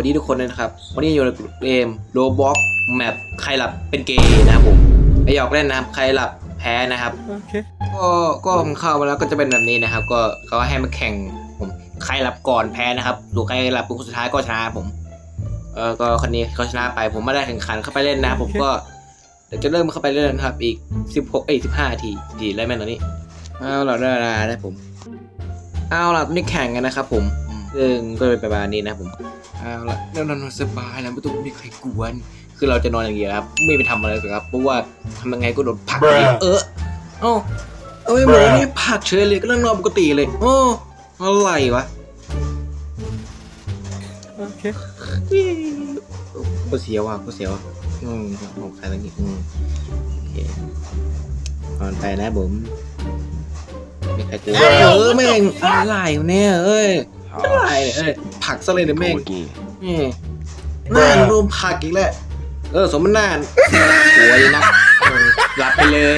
วัสดีทุกคนเลยนะครับ วันนี้อยู่ในเกมโรบอกแมปใครหลับเป็นเกย์นะครับผมไอหยอกเล่นนะครับใครหลับแพ้นะครับ Okay. ก็ก็ผมเข้ามาแล้วก็จะเป็นแบบนี้นะครับ ก็เขาให้มาแข่งผมใครหลับก่อนแพ้นะครับส่วนใครหลับเป็นคนสุดท้ายก็ชนะผม เออก็คนนี้เขาชนะไปผมไม่ได้แข่งขันเข้าไปเล่นนะครับผมก็เดี๋ยวจะเริ่มเข้าไปเล่นนะครับ อีก 16เอ้ย15นาทีดีแล้วแม่นตอนนี้เอาล่ะได้เวลาได้ผม เอาล่ะตอนนี้แข่งกันนะครับผม ซึ่งก็เป็นประมาณนี้นะผมเอาละแล้วนอนสบายแล้วไม่ต้องมีใครกวน คือเราจะนอนอย่างเดียวครับ ไม่ไปทำอะไรเลยครับ เพราะว่าทำยังไงก็โดนผลัก Bruh เออเอ้าเอ้ยหมูนี่ผลักเฉยเลยก็นั่งนอนปกติเลย โอ้อะไรวะ Okay. กูเสียวว่ะกูเสียวว่ะอืมของใครตั้งนี้อืมโอเคนอนไปนะผมไม่ใครกลัวเออแม่งอะไรวะเนี่ยเอ้ย ไรเนี่ยเอ้ยผลักซะเลยเนี่ยแม่ง Go again. นี่น่านรวมผักอีกแล้ว เออ สมน่านสวยนะเออหลับไปเลย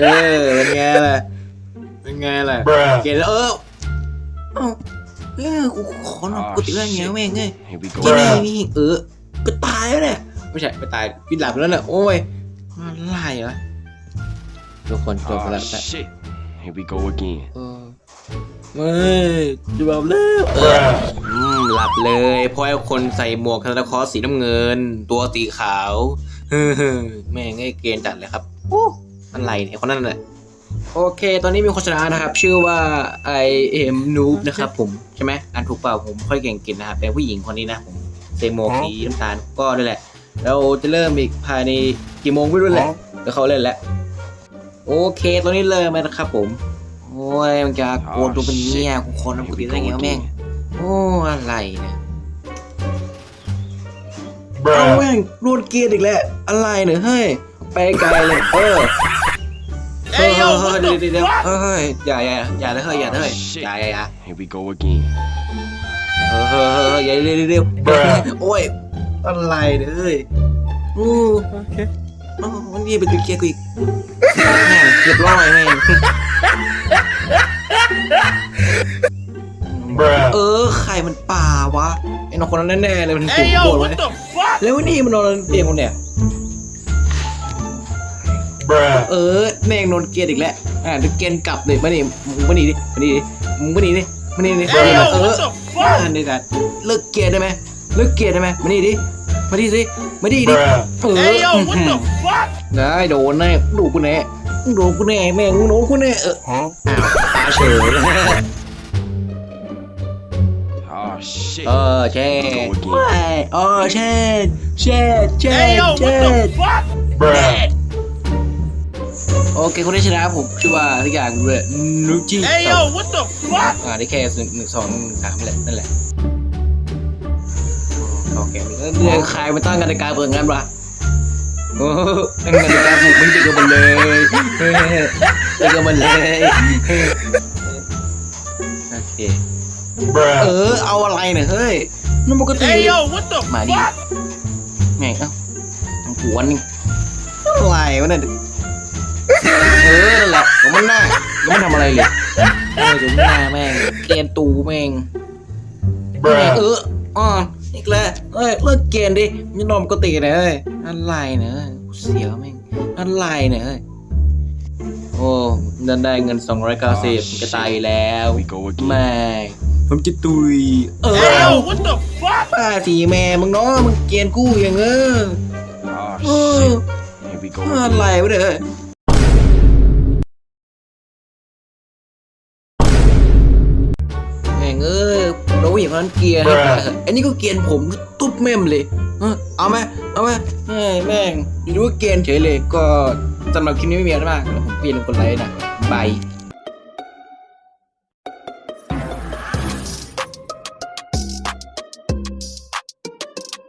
เออ เป็นไงล่ะ เป็นไงล่ะ Bruh. เกลียดแล้วเออเอ้าเออกูขอนอนปกติแล้วไงแม่งไง Here we กิน go. อะไรนี่เออก็ตายแล้วเนี่ยไม่ใช่ไม่ตายกินหลับแล้วเนี่ยโอ้ยอะไรวะทุกคนจบ Oh แล้ว shit. Here we go again. เออ เฮ้ยจะหลับแล้วเอออืมหลับเลยเพราะไอ้คนใส่หมวกซานตาคลอสสีน้ำเงิน ตัวสีขาวเฮ้อแม่งไอ้เกณฑ์จัดเลยครับโอ้อะไรเนี่ยคนนั้นแหละโอเค ตอนนี้มีคนชนะนะครับ ชื่อว่าไอเอ็มนูบนะครับผม ใช่ไหมอ่านถูกเปล่าผมค่อยเก่งกินนะครับเป็นผู้หญิงคนนี้นะผมใส่หมวกสีน้ำตาลก็นี่แหละ เราจะเริ่มอีกภายในกี่โมงไม่รู้แหละเดี๋ยวเขาเล่นแล้ว โอเค ตอนนี้เริ่มแล้วนะครับผมโอ้ยมันจะโกนตัวเป็นเงี้ยกูคนน้ำกู Here ตี we ได้ไง go วะแม่ง again. โอ้อะไรเนี่ยเอาแม่งรวนเกียร์อีกแล้วอะไรเนี่ยเฮ้ยไปไกลเลยเออเฮ้ยเฮ้ยเฮ้ยเดี๋ยวเดี๋ยวเดี๋ยวเฮ้ยอย่าอย่าอย่าเลยเฮ้ยอย่าเลยอย่าอย่าอย่า Here we go again. เฮ้ยเฮ้ยเฮ้ยอย่าเร็วเร็วเร็วโอ้ยอะไรเนี่ยเฮ้ยโอ้ Okay. เอ้ามันนี่ไปตีเกียร์กูอีกแม่งเรียบร้อยแม่ง น้องคนนั้นแน่ๆเลยมันถูกโดนไว้แล้ววันนี้มันนอนเตียงคนเนี่ย Bruh. เออแม่งโดนเกลียดอีกแล้วอ่าเดี๋ยวเกลียนกลับเลยมานี่มึงมานี่ดิมานี่ดิมึงมานี่ดิมานี่ดิเออเอออ่านี่กันเลิกเกลียดได้ไหมเลิกเกลียดได้ไหมมานี่ดิมาดิสิมาดิดิ Bruh. เออได้โดนแน่ดูกูแน่โดนกูแน่แม่งโดนกูแน่เออ Huh? อ้าวตาเฉย Oh shit. เออเช่ไม่เออเช่เช่เช่เช่ Bruh. โอเคคนที่ชนะผมชื่อว่าทุกอย่างเลยนุจิ Hey yo, what the fuck? อ่าได้แค่หนึ่งหนึ่งสองหนึ่งสามนั่นแหละนั่นแหละโอเคแล้วเรื่องใครมาตั้งกติกาเปิดงานวะโอ้ตั้งกติกาผูกมันจะกันมันเลยเฮ้ยจะกันมันเลยโอเค เอ Bruh. อเอาอะไรเนี่ยเฮ้ยนั่นปกติ Hey yo, what the มาดิ fuck? แม่งเอ้าหัวนี่อะไรวะเนี่ยเออนั่นแหละก็มันหน้าก็มันทำอะไรเลยเออถึงหน้าแม่งเกลียนตูแม่งแม่งเอ Bruh. ออ๋ออีกแล้วเอ้ยเลิกเกลียนดิไม่นอนปกติเลยเอ้ยอะไรเนี่ยเอ้ยเสียวแม่งอะไรเนี่ยเอ้ยโอ้ดันได้เงิน290จะตายอยู่แล้ว Here we go again. แม่ง ผมจะตุย เอ Hey อ yo, what the fuck? ป้าสีแม่มึงเนาะมึงเกลียนกู้อย่างเออ Oh เออ shit. Here we go อะไร again. วะเนี่ยแม่งเอ้ยเราผู้หญิงคนนั้นเกลียนให้ตายเถอะอันนี้ก็เกลียนผมตุ๊บแม่มเลย เออเอาไหมเอาไหมแม่งแม่งอยู่ดีว่าเกลียนเฉยเลยก็สำหรับคลิปนี้ไม่มีอะไรมากเดี๋ยวผมเปลี่ยนเป็นคนไลค์นะบาย